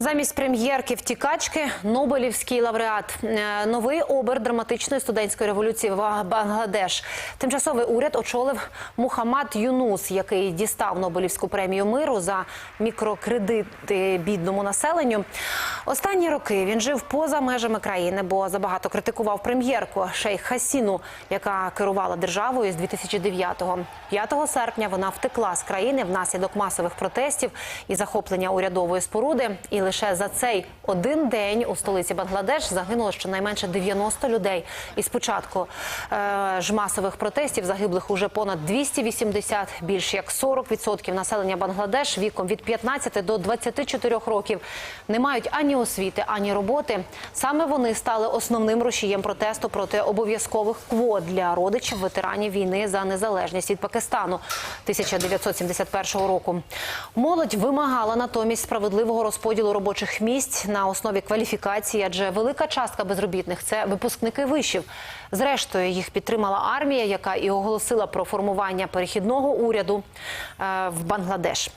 Замість прем'єрки втікачки Нобелівський лауреат. Е, Новий обер драматичної студентської революції в Бангладеш. Тимчасовий уряд очолив Мухаммад Юнус, який дістав Нобелівську премію миру за мікрокредити бідному населенню. Останні роки він жив поза межами країни, бо забагато критикував прем'єрку Шейх Хасіну, яка керувала державою з 2009-го. 5 серпня вона втекла з країни внаслідок масових протестів і захоплення урядової споруди. І лише за цей один день у столиці Бангладеш загинуло щонайменше 90 людей. І спочатку е, ж масових протестів загиблих уже понад 280, більш як 40% населення Бангладеш віком від 15 до 24 років не мають ані освіти, ані роботи. Саме вони стали основним рушієм протесту проти обов'язкових квот для родичів ветеранів війни за незалежність від Пакистану 1971 року. Молодь вимагала натомість справедливого розподілу робочих місць на основі кваліфікації, адже велика частка безробітних це випускники вишів. Зрештою, їх підтримала армія, яка і оголосила про формування перехідного уряду е, в Бангладеш.